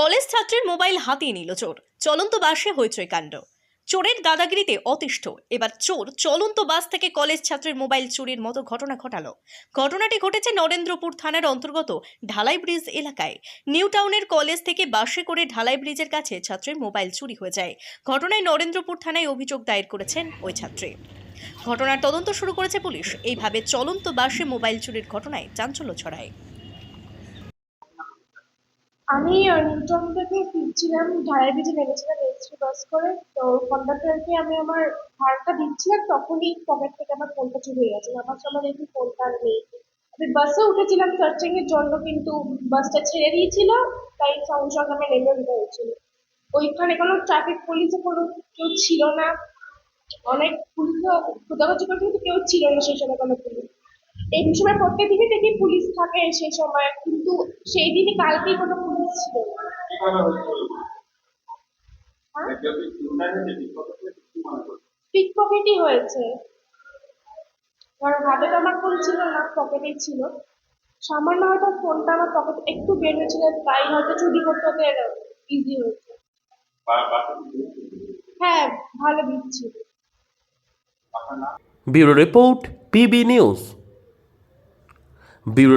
College ছাত্রের mobile হাতিয়ে নিল চোর। চলন্ত বাসে হইচই কাণ্ড। চোরের দাদাগিরিতে অতিষ্ঠ। এবার চোর চলন্ত বাস থেকে কলেজ ছাত্রের মোবাইল চুরির মতো ঘটনা ঘটালো। ঘটনাটি ঘটেছে নরেন্দ্রপুর থানার অন্তর্গত ঢালাই ব্রিজ এলাকায়। নিউ টাউনের কলেজ থেকে বাসে করে ঢালাই ব্রিজের কাছে ছাত্রের মোবাইল চুরি হয়ে যায়। ঘটনায় নরেন্দ্রপুর থানায় অভিযোগ দায়ের করেছেন ওই ছাত্রী। ঘটনার তদন্ত শুরু করেছে পুলিশ। এইভাবে চলন্ত বাসে মোবাইল চুরির ঘটনায় চাঞ্চল্য ছড়ায়। আমি নিউটন থেকে ফিরছিলাম ঢালাই ব্রিজে নেমেছিলাম এসটি বাস করে। তো কন্ডাক্টরকে আমি আমার ভাড়াটা দিচ্ছিলাম, তখনই পকেট থেকে আমার ফোনটা চুরি হয়ে গেছে। আমার সময় দেখি ফোনটা আর নেই। আমি বাসে উঠেছিলাম সার্চিং এর জন্য কিন্তু বাসটা ছেড়ে দিয়েছিল, তাই সঙ্গে সঙ্গে আমি নেমে হয়েছিল। ওইখানে কোনো ট্রাফিক পুলিশে কোনো কেউ ছিল না। অনেক পুলিশও খোঁজাখুঁজি করে কিন্তু কেউ ছিল না সেই সময় কোনো পুলিশ এই সময় প্রত্যেক দিনই দেখি পুলিশ থাকে সেই সময়। কিন্তু সেই দিনই কালকেই কোনো পুলিশ ছিল না কীভাবে হচ্ছে? যদি চিন্তা হয়েছে। কারণ হাতে তো আমার ফোন ছিল না, পকেটেই ছিল। সামান্য হয়তো ফোনটা আমার পকেট একটু বের হয়েছিল, তাই হয়তো চুরি করতে ওদের ইজি হয়েছে। হ্যাঁ ভালো দিচ্ছি। Bureau report, PB news. Bureau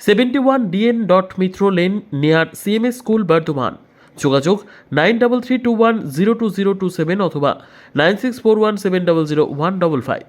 seventy one DN dot Mitra lane near CMS school Bardhaman যোগাযোগ nine double three two one zero two zero two seven অথবা nine six four one seven double zero one double five